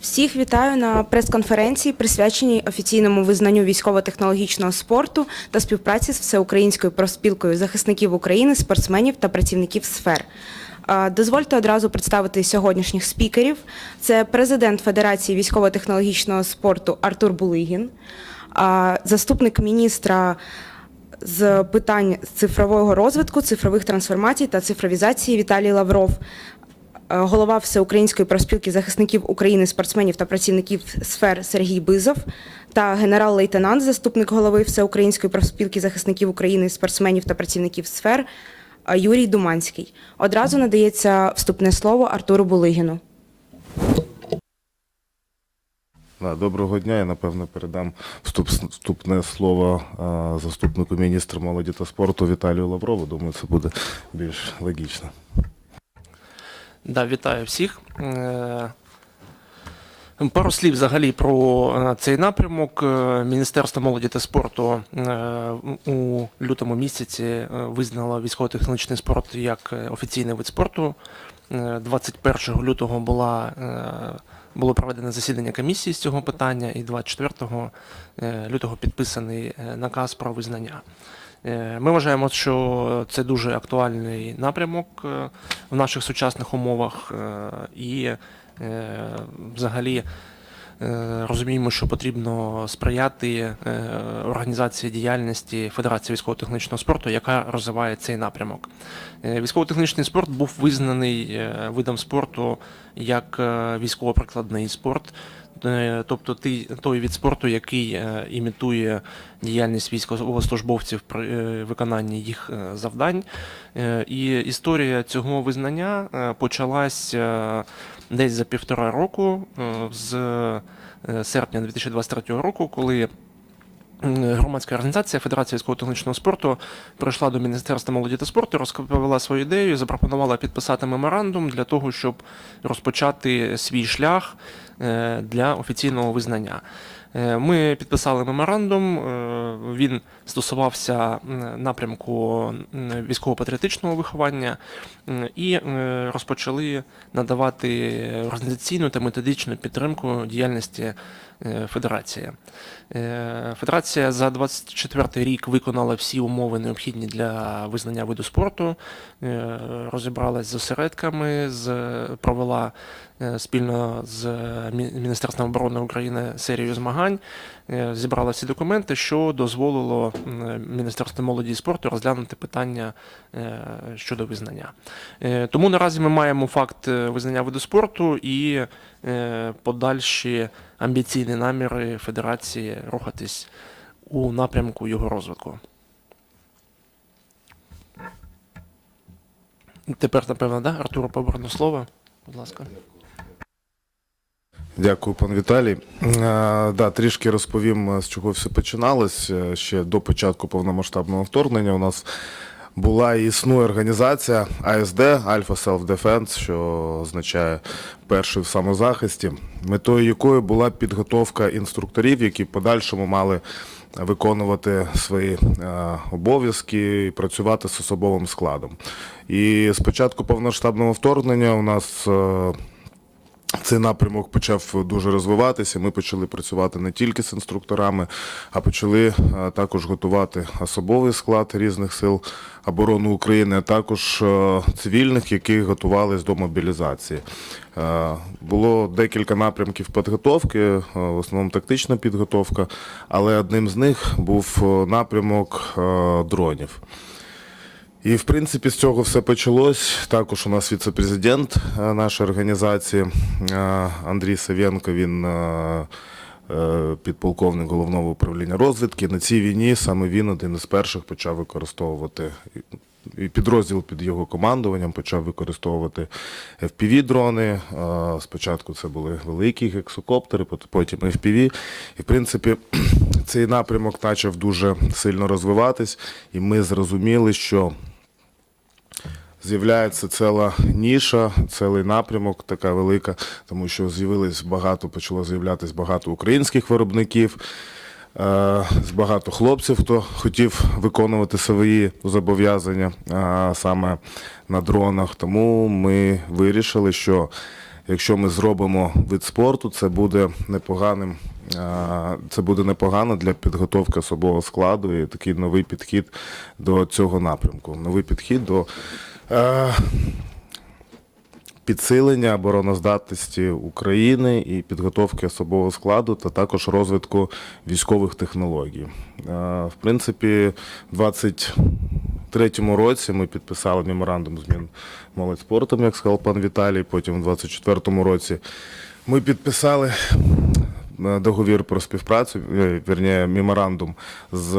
Всіх вітаю на прес-конференції, присвяченій офіційному визнанню військово-технологічного спорту та співпраці з Всеукраїнською профспілкою захисників України, спортсменів та працівників сфер. Дозвольте одразу представити сьогоднішніх спікерів. Це президент Федерації військово-технологічного спорту Артур Булигін, заступник міністра з питань цифрового розвитку, цифрових трансформацій та цифровізації Віталій Лавров, голова Всеукраїнської профспілки захисників України, спортсменів та працівників сфер Сергій Бизов та генерал-лейтенант, заступник голови Всеукраїнської профспілки захисників України, спортсменів та працівників сфер е, Юрій Думанський. Одразу надається вступне слово Артуру Булигіну. Доброго дня. Я напевно передам вступне слово заступнику міністра молоді та спорту Віталію Лаврову. Думаю, це буде більш логічно. Да, вітаю всіх. Е, Пару слів взагалі про е, цей напрямок. Е, Міністерство молоді та спорту у лютому місяці визнало військово-технологічний спорт як офіційний вид спорту. Е, 21 лютого була, було проведене засідання комісії з цього питання, і 24 е, лютого підписаний наказ про визнання. Е, Ми вважаємо, що це дуже актуальний напрямок е, в наших сучасних умовах е, і взагалі розуміємо, що потрібно сприяти організації діяльності Федерації військово-технічного спорту, яка розвиває цей напрямок. Військово-технічний спорт був визнаний видом спорту як військово-прикладний спорт. Е, Тобто ти- той від спорту, який е, імітує діяльність військовослужбовців при е, виконанні їх завдань. І історія цього визнання почалась десь за півтора року з серпня 2023 року, коли громадська організація Федерація військово-технічного спорту прийшла до Міністерства молоді та спорту, розповіла свою ідею, запропонувала підписати меморандум для того, щоб розпочати свій шлях для офіційного визнання. Е, Ми підписали меморандум. е, Він стосувався напрямку військово-патріотичного виховання і е, розпочали надавати організаційну та методичну підтримку діяльності е, федерації. Е, Федерація за 24 рік виконала всі умови необхідні для визнання виду спорту, е, розібралась з осередками, провела спільно з Міністерством оборони України серію змагань, зібрала всі документи, що дозволило Міністерству молоді і спорту розглянути питання е, щодо визнання. Е, Тому наразі ми маємо факт е, визнання виду спорту і е, подальші амбіційні наміри Федерації рухатись у напрямку його розвитку. Тепер, напевно, да? Артуру поверну слово. Будь ласка. Дякую, пан Віталій. Е, Да, трішки розповім, е, з чого все починалось. Е, Ще до початку повномасштабного вторгнення у нас була і існує організація АСД Alpha Self Defense, що означає перший в самозахисті, метою якої була підготовка інструкторів, які в подальшому мали виконувати свої обов'язки і працювати з особовим складом. І з початку повномасштабного вторгнення у нас цей напрямок почав дуже розвиватися. Ми почали працювати не тільки з інструкторами, а почали е, також готувати особовий склад різних сил оборони України, а також е, цивільних, які готувалися до мобілізації. Е, Було декілька напрямків підготовки, в основному тактична підготовка, але одним з них був напрямок дронів. І в принципі з цього все почалось. Також у нас віце-президент е, нашої організації е, Андрій Савєнко. Він е, підполковник головного управління розвідки. На цій війні саме він один із перших почав використовувати. Підрозділ під його командуванням почав використовувати FPV-дрони. Е, Спочатку це були великі гексокоптери, пот- потім FPV. І в принципі цей напрямок почав дуже сильно розвиватись, і ми зрозуміли, що з'являється ціла ніша, цілий напрямок, така велика, тому що з'явилось багато, почало з'являтися багато українських виробників. Е, З багато хлопців, хто хотів виконувати свої зобов'язання саме на дронах. Тому ми вирішили, що якщо ми зробимо вид спорту, це буде непоганим. е, Це буде непогано для підготовки особового складу і такий новий підхід до цього напрямку. Новий підхід до е, підсилення обороноздатності України і підготовки особового складу, та також розвитку військових технологій. Е, В принципі, в 23-му році ми підписали меморандум змін молодь спортом, як сказав пан Віталій. Потім в 24-му році ми підписали е, договір про співпрацю, е, меморандум з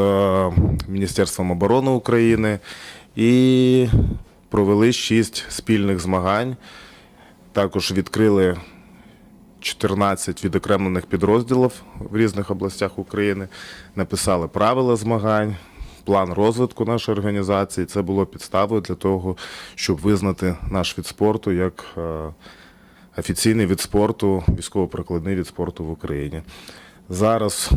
Міністерством оборони України і провели шість спільних змагань. Також відкрили 14 відокремлених підрозділів в різних областях України, написали правила змагань, план розвитку нашої організації. Це було підставою для того, щоб визнати наш від спорту як е, офіційний від спорту, військово-прикладний від спорту в Україні. Зараз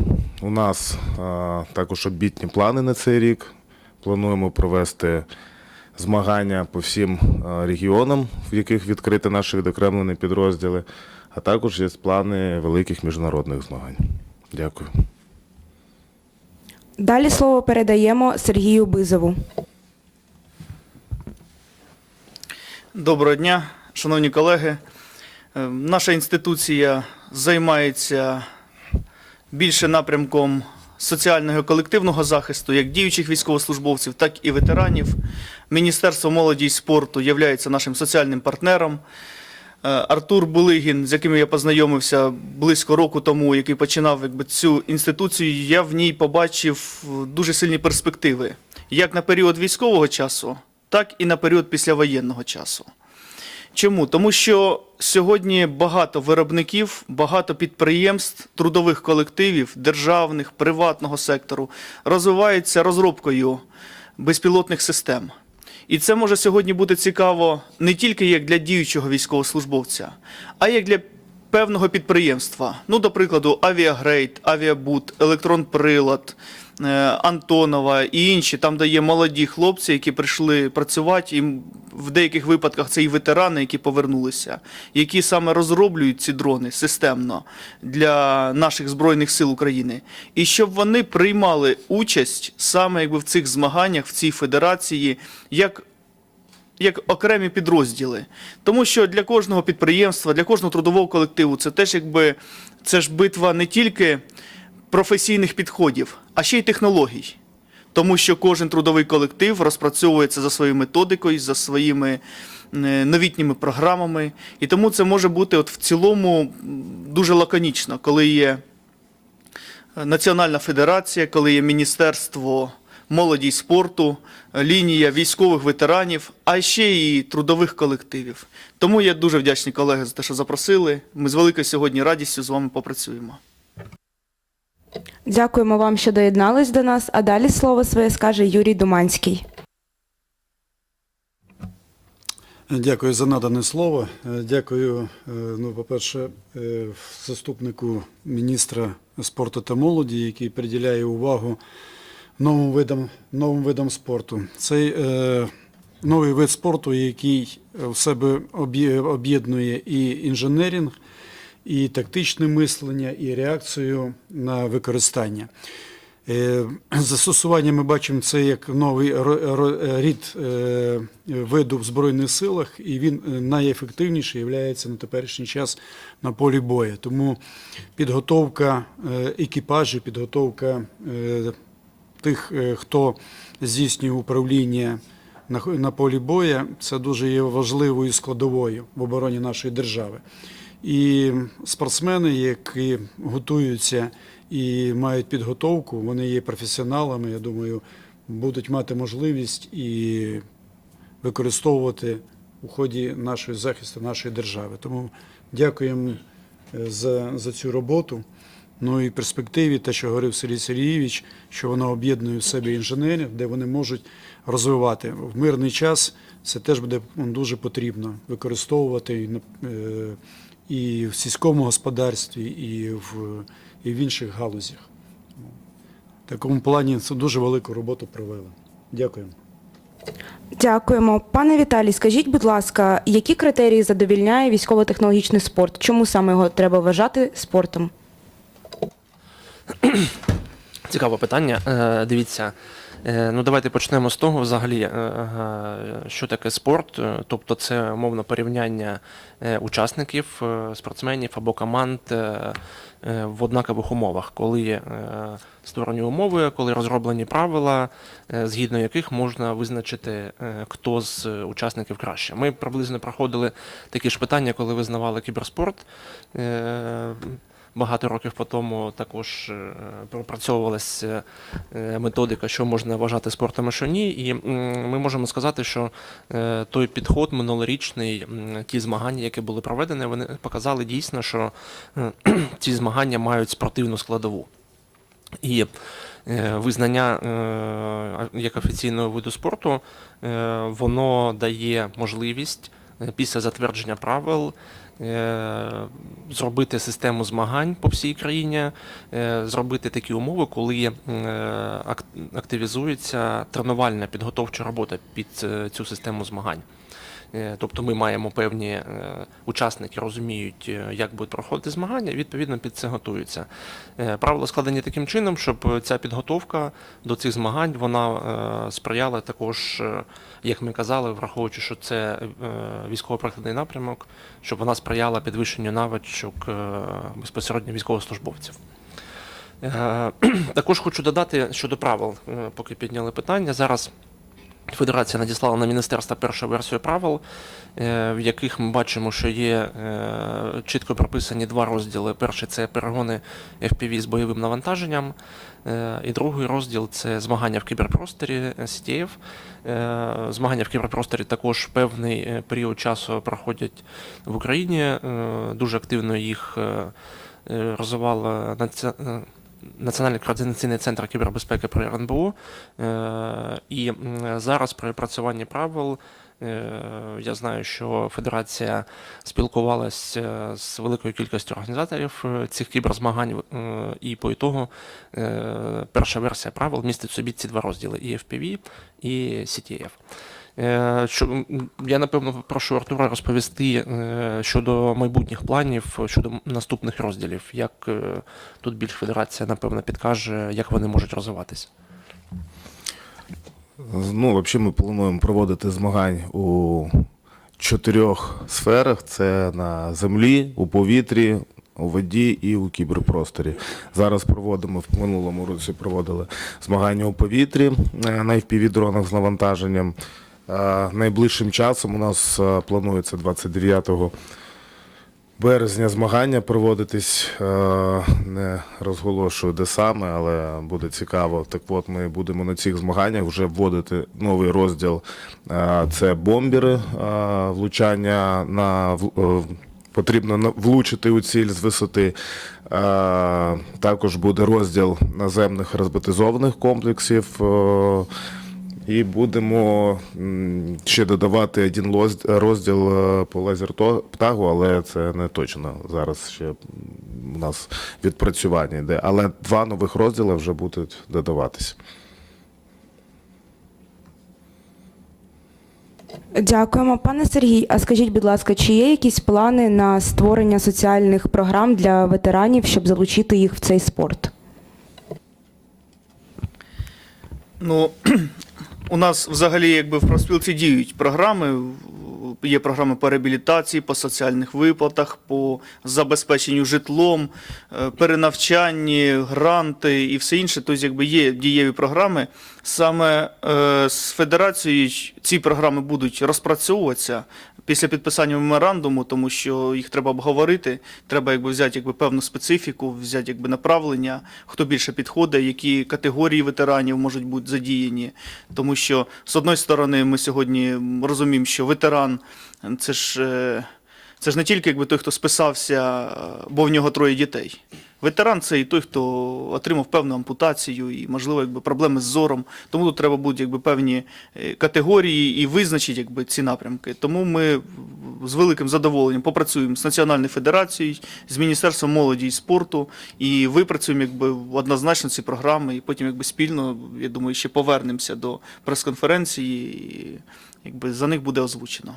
у нас е, також обітні плани на цей рік. Плануємо провести змагання по всім е, регіонам, в яких відкриті наші відокремлені підрозділи, а також є плани великих міжнародних змагань. Дякую. Далі слово передаємо Сергію Бизову. Доброго дня, шановні колеги. Е, Наша інституція займається більше напрямком соціального і колективного захисту як діючих військовослужбовців, так і ветеранів. Міністерство молоді і спорту є нашим соціальним партнером. Е, Артур Булигін, з яким я познайомився близько року тому, який починав якби, цю інституцію, я в ній побачив е, дуже сильні перспективи як на період військового часу, так і на період післявоєнного часу. Чому? Тому що сьогодні багато виробників, багато підприємств, трудових колективів, державних, приватного сектору розвиваються розробкою безпілотних систем. І це може сьогодні бути цікаво не тільки як для діючого військовослужбовця, а як для певного підприємства. Ну, до прикладу, Авіагрейд, Авіабут, Електронприлад, Антонова і інші, там де є молоді хлопці, які прийшли працювати, і в деяких випадках це і ветерани, які повернулися, які саме розроблюють ці дрони системно для наших Збройних сил України. І щоб вони приймали участь саме якби в цих змаганнях, в цій федерації, як як окремі підрозділи. Тому що для кожного підприємства, для кожного трудового колективу це теж якби це ж битва не тільки професійних підходів, а ще й технологій. Тому що кожен трудовий колектив розпрацьовується за своєю методикою, за своїми е, новітніми програмами. І тому це може бути от в цілому дуже лаконічно, коли є е, Національна федерація, коли є Міністерство молоді й спорту, е, лінія військових ветеранів, а ще і трудових колективів. Тому я дуже вдячний колеги за те, що запросили. Ми з великою сьогодні радістю з вами попрацюємо. Дякуємо вам, що доєднались до нас. А далі слово своє скаже Юрій Думанський. Дякую за надане слово. Е, Дякую, е, ну, по-перше, е, заступнику міністра спорту та молоді, який приділяє увагу новим видам, новим видам спорту. Цей е, новий вид спорту, який в себе об'єднує і інженерінг, і тактичне мислення, і реакцію на використання. Е, Застосування ми бачимо це як новий рід е, виду в Збройних силах, і він е, найефективніший є на теперішній час на полі бою. Тому підготовка екіпажів, підготовка тих, хто здійснює управління на полі бою, це дуже є важливою складовою в обороні нашої держави. І спортсмени, які готуються і мають підготовку, вони є професіоналами, я думаю, будуть мати можливість і використовувати у ході нашої захисту нашої держави. Тому дякуємо е, за, за цю роботу. Ну і в перспективі, те, що говорив Сергій Сергійович, що воно об'єднує в себе інженерів, де вони можуть розвивати. В мирний час це теж буде дуже потрібно використовувати і, е, і в сільському господарстві, і в, і в інших галузях. В такому плані це дуже велику роботу провели. Дякую. Дякуємо. Пане Віталій, скажіть, будь ласка, які критерії задовільняє військово-технологічний спорт? Чому саме його треба вважати спортом? Цікаве питання. Е, Дивіться, ну давайте почнемо з того, взагалі, е, е, що таке спорт. Е, Тобто, це умовно порівняння е, учасників, е, спортсменів або команд е, е, в однакових умовах, коли е, створені умови, коли розроблені правила, е, згідно яких можна визначити, е, хто з е, учасників краще. Ми приблизно проходили такі ж питання, коли визнавали кіберспорт. Багато років по тому також е, пропрацьовувалася е, методика, що можна вважати спортом, а що ні. І ми можемо сказати, що е, той підход минулорічний, ті змагання, які були проведені, вони показали дійсно, що ці змагання мають спортивну складову. І визнання як офіційного виду спорту, воно дає можливість після затвердження правил зробити систему змагань по всій країні, е, зробити такі умови, коли е, активізується тренувальна підготовча робота під е, цю систему змагань. Е, Тобто ми маємо певні е, учасники, розуміють, е, як будуть проходити змагання, і відповідно під це готуються. Правила складені таким чином, щоб ця підготовка до цих змагань вона сприяла також, як ми казали, враховуючи, що це військово-прикладний напрямок, щоб вона сприяла підвищенню навичок безпосередньо військовослужбовців. Також хочу додати щодо правил, поки підняли питання. Зараз Федерація надіслала на міністерство першу версію правил, е, в яких ми бачимо, що є е, чітко прописані два розділи. Перший це перегони FPV з бойовим навантаженням, е, і другий розділ це змагання в кіберпросторі CTF. Змагання в кіберпросторі також певний період часу проходять в Україні. Дуже активно їх розвивала наці- е, Національний координаційний центр кібербезпеки при РНБО. Е, І зараз при опрацюванні правил е, я знаю, що Федерація спілкувалася з великою кількістю організаторів е, цих кіберзмагань, е, і по ітогу е, перша версія правил містить собі ці два розділи: і FPV, і CTF. Е, я напевно прошу Артура розповісти е, щодо майбутніх планів, щодо наступних розділів, як е, тут більш федерація, напевно, підкаже, як вони можуть розвиватися. Ну, взагалі, ми плануємо проводити змагань у чотирьох сферах: це на землі, у повітрі, у воді і у кіберпросторі. Зараз проводимо в минулому році проводили змагання у повітрі на FPV-дронах з навантаженням. Найближчим часом у нас планується 29 березня змагання проводитись. Не розголошую, де саме, але буде цікаво. Так от ми будемо на цих змаганнях вже вводити новий розділ. Це бомбери, влучання на е, потрібно влучити у ціль з висоти. Також буде розділ наземних розбатизованих комплексів. І будемо ще додавати один розділ е, по лазертагу, але це не точно. Зараз ще у нас відпрацювання йде. Але два нових розділи вже будуть додаватися. Дякуємо, пане Сергій. А скажіть, будь ласка, чи є якісь плани на створення соціальних програм для ветеранів, щоб залучити їх в цей спорт? Ну, у нас взагалі якби в профспілці діють програми. Є програми по реабілітації, по соціальних виплатах, по забезпеченню житлом, е, перенавчанні, гранти і все інше. Тобто, якби є дієві програми. Саме е, з федерацією ці програми будуть розпрацьовуватися після підписання меморандуму, тому що їх треба обговорити. Треба якби взяти якби певну специфіку, взяти якби направлення, хто більше підходить, які категорії ветеранів можуть бути задіяні. Тому що з одної сторони ми сьогодні розуміємо, що ветеран це ж. е, Це ж не тільки якби той, хто списався, е, бо в нього троє дітей. Ветеран це і той, хто отримав певну ампутацію і, можливо, якби проблеми з зором. Тому тут треба будуть якби певні е, категорії і визначити якби ці напрямки. Тому ми з великим задоволенням попрацюємо з Національною федерацією, з Міністерством молоді і спорту і випрацюємо якби однозначно ці програми, і потім якби спільно, я думаю, ще повернемося до прес-конференції, і якби за них буде озвучено.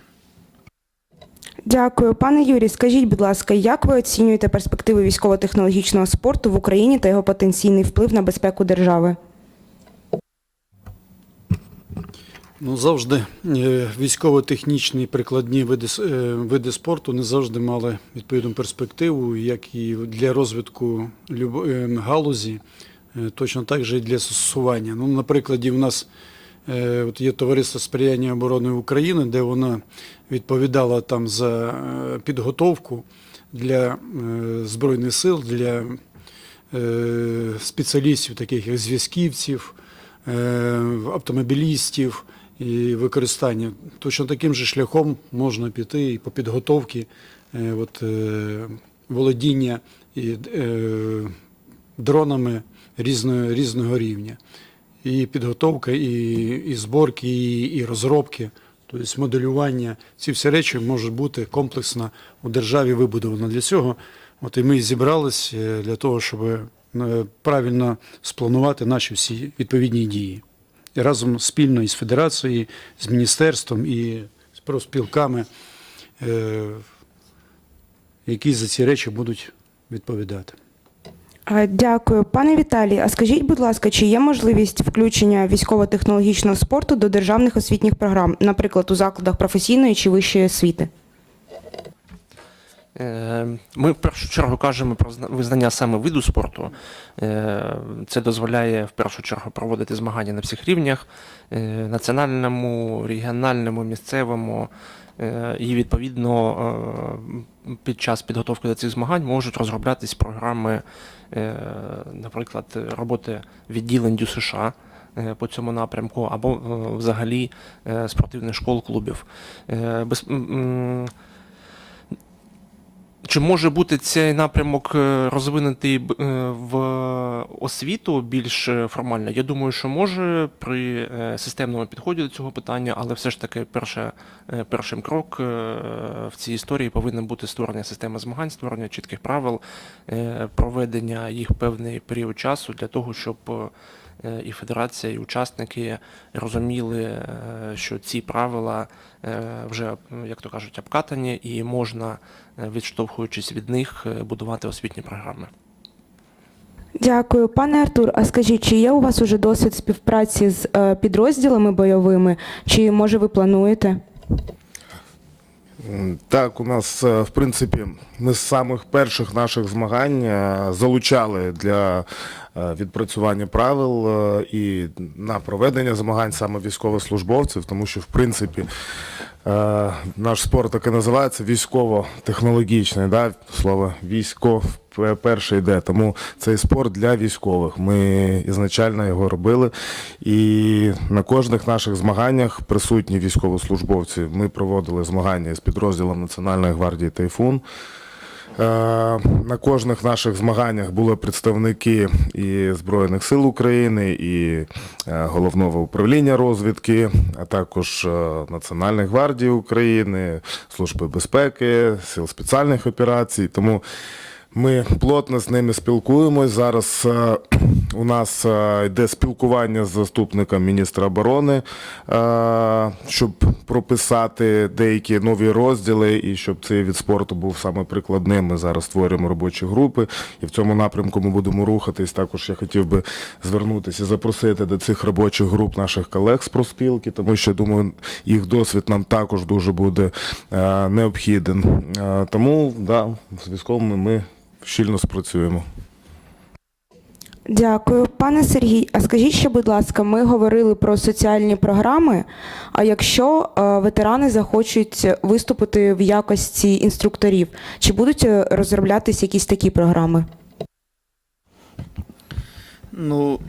Дякую, пане Юрій. Скажіть, будь ласка, як ви оцінюєте перспективи військово-технологічного спорту в Україні та його потенційний вплив на безпеку держави? Ну, завжди е, військово-технічні прикладні види, е, види спорту не завжди мали відповідну перспективу, як і для розвитку е, галузі, е, точно так же і для застосування. Ну, на прикладі у нас от є товариство сприяння оборони України, де вона відповідала там за е, підготовку для е, Збройних сил, для е, спеціалістів, таких як зв'язківців, е, автомобілістів і використання. Точно таким же шляхом можна піти і по підготовці е, от, е, володіння і, е, дронами різного, різного рівня. І підготовка, і, і зборки, і, і розробки, тобто моделювання. Ці всі речі можуть бути комплексно у державі вибудовано. Для цього от і ми зібрались е, для того, щоб е, правильно спланувати наші всі відповідні дії. І разом спільно із федерацією, з міністерством і з профспілками, е, які за ці речі будуть відповідати. Дякую, пане Віталій. А скажіть, будь ласка, чи є можливість включення військово-технологічного спорту до державних освітніх програм, наприклад, у закладах професійної чи вищої освіти? Е, Ми в першу чергу кажемо про зна- визнання саме виду спорту. Е, Це дозволяє в першу чергу проводити змагання на всіх рівнях е, національному, регіональному, місцевому. І відповідно під час підготовки до цих змагань можуть розроблятись програми, е, наприклад, роботи відділень ДЮСШ США е, по цьому напрямку, або е, взагалі спортивних школ, клубів. Чи може бути цей напрямок е, розвинутий б- е, в освіту більш е, формально? Я думаю, що може при системному підході до цього питання, але все ж таки перше, першим крок в цій історії повинна бути створення системи змагань, створення чітких правил, проведення їх певний період часу для того, щоб і федерація, і учасники розуміли, е, що ці правила е, вже, як то кажуть, обкатані, і можна, е, відштовхуючись від них, е, будувати освітні програми. Дякую, пане Артур. А скажіть, чи є у вас уже досвід співпраці з е, підрозділами бойовими, чи може ви плануєте? Так, у нас, е, в принципі, ми з самих перших наших змагань е, залучали для е, відпрацювання правил е, і на проведення змагань саме військовослужбовців, тому що, в принципі, е, наш спорт так і називається військово-технологічний, да? слово військо перше йде, тому цей спорт для військових. Ми ізначально його робили. І на кожних наших змаганнях присутні військовослужбовці. Ми проводили змагання з підрозділом Національної гвардії Тайфун. Е, На кожних наших змаганнях були представники і Збройних сил України, і е, головного управління розвідки, а також е, Національної гвардії України, Служби безпеки, сил спеціальних операцій. Тому ми плотно з ними спілкуємось. Зараз е, у нас е, йде спілкування з заступником міністра оборони, е, щоб прописати деякі нові розділи і щоб цей від спорту був саме прикладним. Ми зараз створюємо робочі групи, і в цьому напрямку ми будемо рухатись. Також я хотів би звернутися і запросити до цих робочих груп наших колег з профспілки, тому що думаю, їх досвід нам також дуже буде необхіден. Тому да, з військовими ми щільно спрацюємо. Дякую, пане Сергій. А скажіть ще, будь ласка, ми говорили про соціальні програми. А якщо е, ветерани захочуть виступити в якості інструкторів, чи будуть розроблятися розроблятись якісь такі програми? Ну,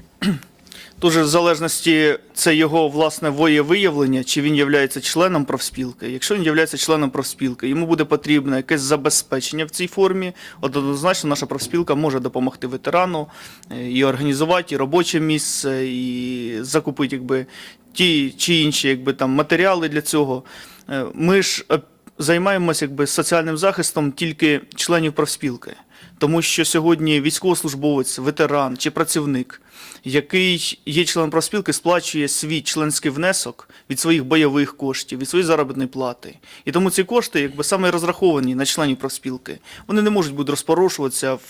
дуже в залежності це його власне воєвиявлення, чи він є членом профспілки. Якщо він є членом профспілки, йому буде потрібно якесь забезпечення в цій формі. Однозначно наша профспілка може допомогти ветерану е, і організувати і робоче місце, і закупити якби, ті чи інші якби, там, матеріали для цього. Е, Ми ж е, займаємося якби соціальним захистом тільки членів профспілки. Тому що сьогодні військовослужбовець, ветеран чи працівник, який є членом профспілки, сплачує свій членський внесок від своїх бойових коштів, від своєї заробітної плати. І тому ці кошти, якби саме розраховані на членів профспілки, вони не можуть бути розпорошуватися в,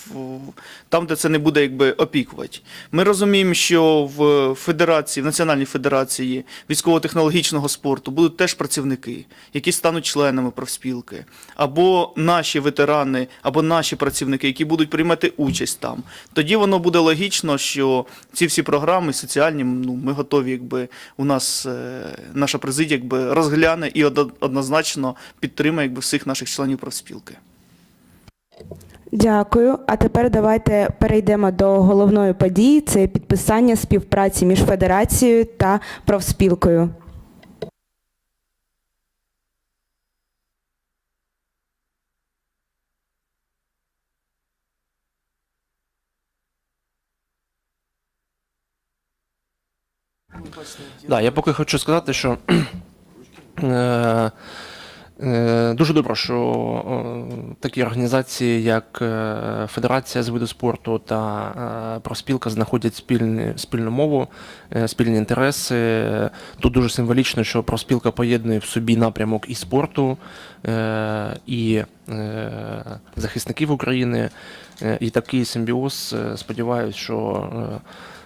там, де це не буде якби опікувати. Ми розуміємо, що в федерації, в Національній федерації військово-технологічного спорту будуть теж працівники, які стануть членами профспілки, або наші ветерани, або наші працівники, які будуть приймати участь там. Тоді воно буде логічно, що ці всі програми соціальні, ну ми готові, якби у нас е, наша президія якби розгляне і однозначно підтримає якби всіх наших членів профспілки. Дякую. А тепер давайте перейдемо до головної події. Це підписання співпраці між федерацією та профспілкою. Да, я поки хочу сказати, що е, е, дуже добре, що такі організації, як е, Федерація з виду спорту та профспілка знаходять спільні, спільну мову, спільні інтереси. Тут дуже символічно, що профспілка поєднує в собі напрямок і спорту, і захисників України. І такий симбіоз, е, сподіваюся, що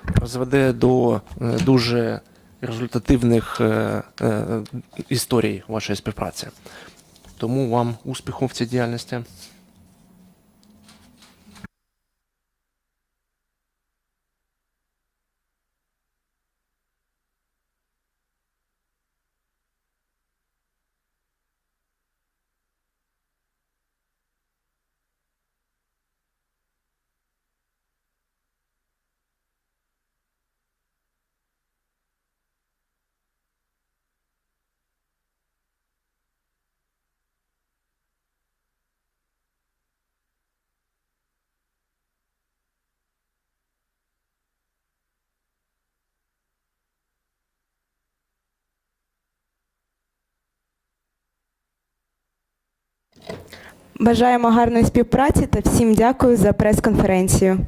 призведе до е, дуже результативних е, е, історій вашої співпраці. Тому вам успіху в цій діяльності. Бажаємо гарної співпраці та всім дякую за прес-конференцію.